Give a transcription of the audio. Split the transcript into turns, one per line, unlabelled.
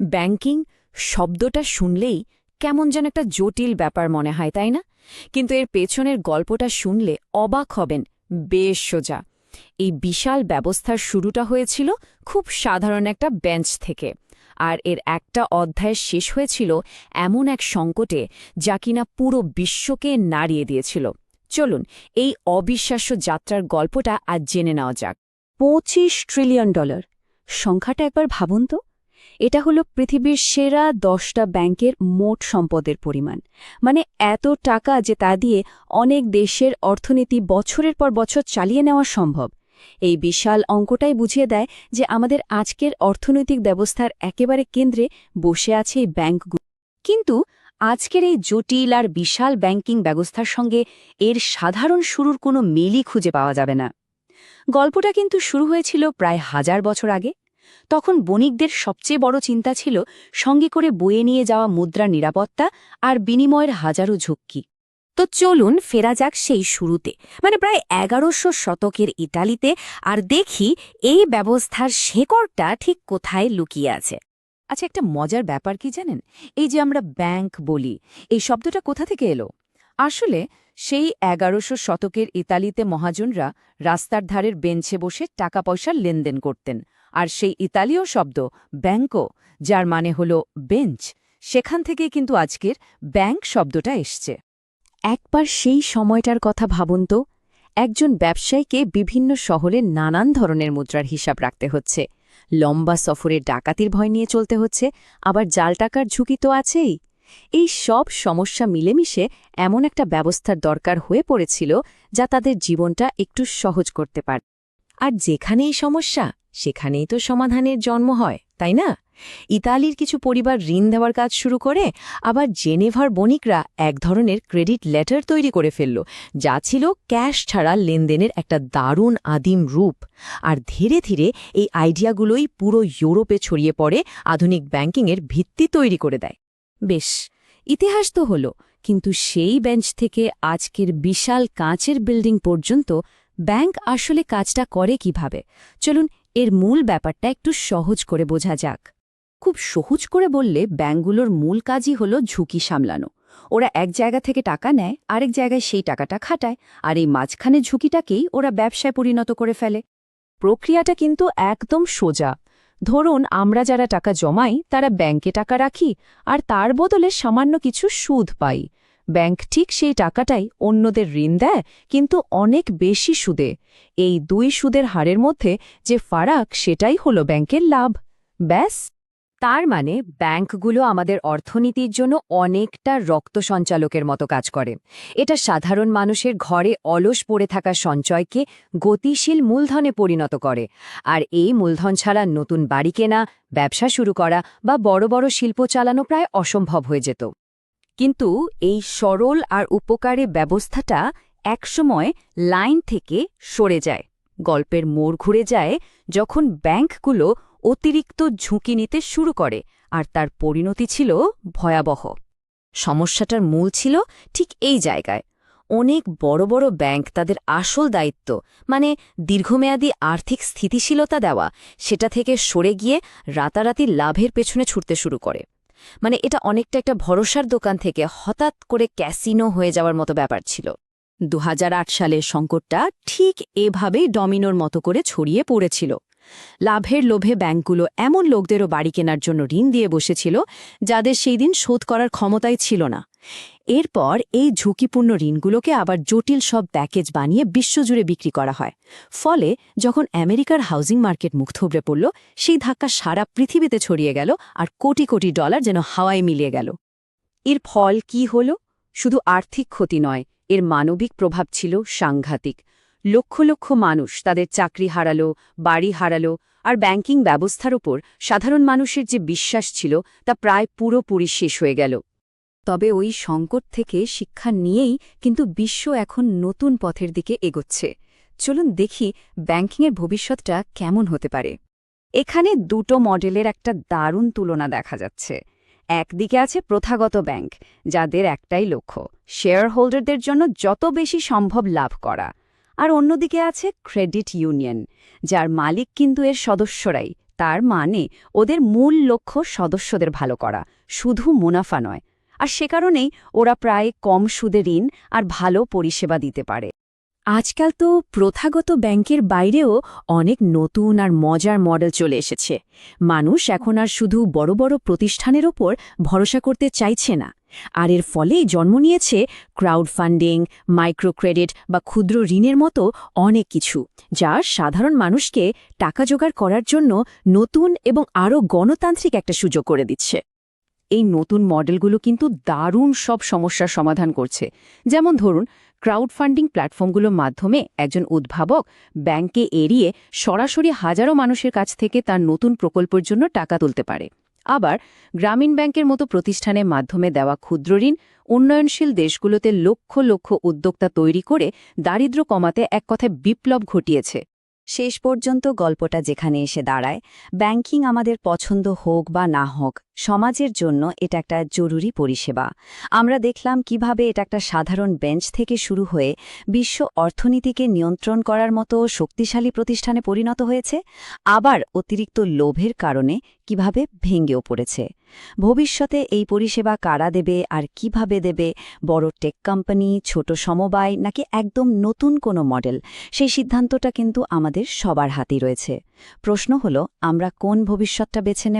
Banking শব্দটা শুনলেই কেমন যেন একটা জটিল ব্যাপার মনে হয়, তাই না? কিন্তু এর পেছনের গল্পটা শুনলে অবাক হবেন বেশ সোজা। এই বিশাল ব্যবস্থার শুরুটা হয়েছিল খুব সাধারণ একটা বেঞ্চ থেকে, আর এর একটা অধ্যায় শেষ হয়েছিল এমন এক সংকটে যা কিনা পুরো বিশ্বকে নাড়িয়ে দিয়েছিল। চলুন, এই অবিশ্বাস্য যাত্রার গল্পটা আজ জেনে নেওয়া যাক।
পঁচিশ ট্রিলিয়ন ডলার। সংখ্যাটা একবার ভাবুন তো। এটা হলো পৃথিবীর সেরা দশটা ব্যাংকের মোট সম্পদের পরিমাণ। মানে এত টাকা যে তা দিয়ে অনেক দেশের অর্থনীতি বছরের পর বছর চালিয়ে নেওয়া সম্ভব। এই বিশাল অঙ্কটাই বুঝিয়ে দেয় যে আমাদের আজকের অর্থনৈতিক ব্যবস্থার একেবারে কেন্দ্রে বসে আছে এই ব্যাংকগুলো। কিন্তু আজকের এই জটিল আর বিশাল ব্যাংকিং ব্যবস্থার সঙ্গে এর সাধারণ শুরুর কোনো মিলই খুঁজে পাওয়া যাবে না। গল্পটা কিন্তু শুরু হয়েছিল প্রায় হাজার বছর আগে। তখন বণিকদের সবচেয়ে বড় চিন্তা ছিল সঙ্গে করে বয়ে নিয়ে যাওয়া মুদ্রার নিরাপত্তা আর বিনিময়ের হাজারো ঝক্কি। তো চলুন ফেরা যাক সেই শুরুতে। মানে প্রায় এগারোশো শতকের ইটালিতে আর দেখি এই ব্যবস্থার শেকড়টা ঠিক কোথায় লুকিয়ে আছে। আচ্ছা একটা মজার ব্যাপার কি জানেন? এই যে আমরা ব্যাংক বলি, এই শব্দটা কোথা থেকে এলো? আসলে সেই এগারোশো শতকের ইতালিতে মহাজনরা রাস্তার ধারের বেঞ্চে বসে টাকা পয়সার লেনদেন করতেন। আর সেই ইতালীয় শব্দ ব্যাঙ্কো যার মানে হল বেঞ্চ, সেখান থেকে কিন্তু আজকের ব্যাংক শব্দটা এসছে। একবার সেই সময়টার কথা ভাবুন তো, একজন ব্যবসায়ীকে বিভিন্ন শহরে নানান ধরনের মুদ্রার হিসাব রাখতে হচ্ছে। লম্বা সফরে ডাকাতির ভয় নিয়ে চলতে হচ্ছে, আবার জাল টাকার ঝুঁকি তো আছেই। এই সব সমস্যা মিলেমিশে এমন একটা ব্যবস্থার দরকার হয়ে পড়েছিল যা তাদের জীবনটা একটু সহজ করতে পারে আর যেখানেই সমস্যা সেখানেই তো সমাধানের জন্ম হয়, তাই না? ইতালির কিছু পরিবার ঋণ দেওয়ার কাজ শুরু করে, আবার জেনেভার বণিকরা এক ধরনের ক্রেডিট লেটার তৈরি করে ফেলল, যা ছিল ক্যাশ ছাড়া লেনদেনের একটা দারুণ আদিম রূপ। আর ধীরে ধীরে এই আইডিয়াগুলোই পুরো ইউরোপে ছড়িয়ে পড়ে, আধুনিক ব্যাংকিংয়ের ভিত্তি তৈরি করে দেয়। বেশ, ইতিহাস তো হল, কিন্তু সেই বেঞ্চ থেকে আজকের বিশাল কাঁচের বিল্ডিং পর্যন্ত ব্যাংক আসলে কাজটা করে কীভাবে? চলুন এর মূল ব্যাপারটা একটু সহজ করে বোঝা যাক। খুব সহজ করে বললে ব্যাঙ্কগুলোর মূল কাজই হল ঝুঁকি সামলানো। ওরা এক জায়গা থেকে টাকা নেয়, আরেক জায়গায় সেই টাকাটা খাটায়, আর এই মাঝখানে ঝুঁকিটাকেই ওরা ব্যবসায় পরিণত করে ফেলে। প্রক্রিয়াটা কিন্তু একদম সোজা। ধরুন, আমরা যারা টাকা জমাই, তারা ব্যাংকে টাকা রাখি, আর তার বদলে সামান্য কিছু সুদ পাই। ব্যাংক ঠিক সেই টাকাটাই অন্যদের ঋণ দেয়, কিন্তু অনেক বেশি সুদে। এই দুই সুদের হারের মধ্যে যে ফারাক, সেটাই হলো ব্যাংকের লাভ। ব্যাস। তার মানে ব্যাংকগুলো আমাদের অর্থনীতির জন্য অনেকটা রক্ত সঞ্চালকের মতো কাজ করে। এটা সাধারণ মানুষের ঘরে অলস পড়ে থাকা সঞ্চয়কে গতিশীল মূলধনে পরিণত করে। আর এই মূলধন ছাড়া নতুন বাড়ি কেনা, ব্যবসা শুরু করা বা বড় বড় শিল্প চালানো প্রায় অসম্ভব হয়ে যেত। কিন্তু এই সরল আর উপকারী ব্যবস্থাটা একসময় লাইন থেকে সরে যায়, গল্পের মোড় ঘুরে যায়, যখন ব্যাংকগুলো অতিরিক্ত ঝুঁকি নিতে শুরু করে আর তার পরিণতি ছিল ভয়াবহ। সমস্যাটার মূল ছিল ঠিক এই জায়গায়। অনেক বড় বড় ব্যাংক তাদের আসল দায়িত্ব মানে দীর্ঘমেয়াদী আর্থিক স্থিতিশীলতা দেওয়া, সেটা থেকে সরে গিয়ে রাতারাতি লাভের পেছনে ছুটতে শুরু করে। মানে এটা অনেকটা একটা ভরসার দোকান থেকে হঠাৎ করে ক্যাসিনো হয়ে যাওয়ার মতো ব্যাপার ছিল। দু সালের সংকটটা ঠিক এভাবেই ডমিনোর মতো করে ছড়িয়ে পড়েছিল। লাভের লোভে ব্যাংকগুলো এমন লোকদেরও বাড়ি কেনার জন্য ঋণ দিয়ে বসেছিল, যাদের সেই দিন শোধ করার ক্ষমতাই ছিল না। এরপর এই ঝুঁকিপূর্ণ ঋণগুলোকে আবার জটিল সব প্যাকেজ বানিয়ে বিশ্বজুড়ে বিক্রি করা হয়। ফলে যখন আমেরিকার হাউজিং মার্কেট মুখ থুবড়ে পড়ল, সেই ধাক্কা সারা পৃথিবীতে ছড়িয়ে গেল আর কোটি কোটি ডলার যেন হাওয়ায় মিলিয়ে গেল। এর ফল কি হল? শুধু আর্থিক ক্ষতি নয়, এর মানবিক প্রভাব ছিল সাংঘাতিক। লক্ষ লক্ষ মানুষ তাদের চাকরি হারালো, বাড়ি হারালো আর ব্যাংকিং ব্যবস্থার ওপর সাধারণ মানুষের যে বিশ্বাস ছিল তা প্রায় পুরোপুরি শেষ হয়ে গেল। তবে ওই সংকট থেকে শিক্ষা নিয়েই কিন্তু বিশ্ব এখন নতুন পথের দিকে এগোচ্ছে। চলুন দেখি ব্যাংকিংয়ের ভবিষ্যৎটা কেমন হতে পারে। এখানে দুটো মডেলের একটা দারুণ তুলনা দেখা যাচ্ছে। একদিকে আছে প্রথাগত ব্যাংক, যাদের একটাই লক্ষ্য শেয়ার হোল্ডারদের জন্য যত বেশি সম্ভব লাভ করা। আর অন্যদিকে আছে ক্রেডিট ইউনিয়ন, যার মালিক কিন্তু এর সদস্যরাই। তার মানে ওদের মূল লক্ষ্য সদস্যদের ভালো করা, শুধু মুনাফা নয়। আর সে কারণেই ওরা প্রায় কম সুদে ঋণ আর ভালো পরিষেবা দিতে পারে।
আজকাল তো প্রথাগত ব্যাংকের বাইরেও অনেক নতুন আর মজার মডেল চলে এসেছে। মানুষ এখন আর শুধু বড় বড় প্রতিষ্ঠানের ওপর ভরসা করতে চাইছে না। আর এর ফলেই জন্ম নিয়েছে ক্রাউড ফান্ডিং মাইক্রোক্রেডিট বা ক্ষুদ্র ঋণের মতো অনেক কিছু, যা সাধারণ মানুষকে টাকা জোগাড় করার জন্য নতুন এবং আরও গণতান্ত্রিক একটা সুযোগ করে দিচ্ছে। এই নতুন মডেলগুলো কিন্তু দারুণ সব সমস্যার সমাধান করছে। যেমন ধরুন ক্রাউড ফান্ডিং প্ল্যাটফর্মগুলোর মাধ্যমে একজন উদ্ভাবক ব্যাংকে এড়িয়ে সরাসরি হাজারো মানুষের কাছ থেকে তার নতুন প্রকল্পের জন্য টাকা তুলতে পারে। আবার গ্রামীণ ব্যাংকের মতো প্রতিষ্ঠানের মাধ্যমে দেওয়া ক্ষুদ্র ঋণ উন্নয়নশীল দেশগুলোতে লক্ষ লক্ষ উদ্যোক্তা তৈরি করে দারিদ্র্য কমাতে এক কথায় বিপ্লব ঘটিয়েছে।
শেষ পর্যন্ত গল্পটা যেখানে এসে দাঁড়ায়, ব্যাংকিং আমাদের পছন্দ হোক বা না হোক সমাজের জন্য এটা একটা জরুরি পরিষেবা। আমরা দেখলাম কীভাবে এটা একটা সাধারণ বেঞ্চ থেকে শুরু হয়ে বিশ্ব অর্থনীতিকে নিয়ন্ত্রণ করার মতো শক্তিশালী প্রতিষ্ঠানে পরিণত হয়েছে, আবার অতিরিক্ত লোভের কারণে কীভাবে ভেঙেও পড়েছে। ভবিষ্যতে এই পরিষেবা কারা দেবে আর কীভাবে দেবে, বড় টেক কোম্পানি, ছোট সমবায়, নাকি একদম নতুন কোনো মডেল, সেই সিদ্ধান্তটা কিন্তু আমাদের সবার হাতেই রয়েছে। প্রশ্ন হলো, আমরা কোন ভবিষ্যৎটা বেছে নেব?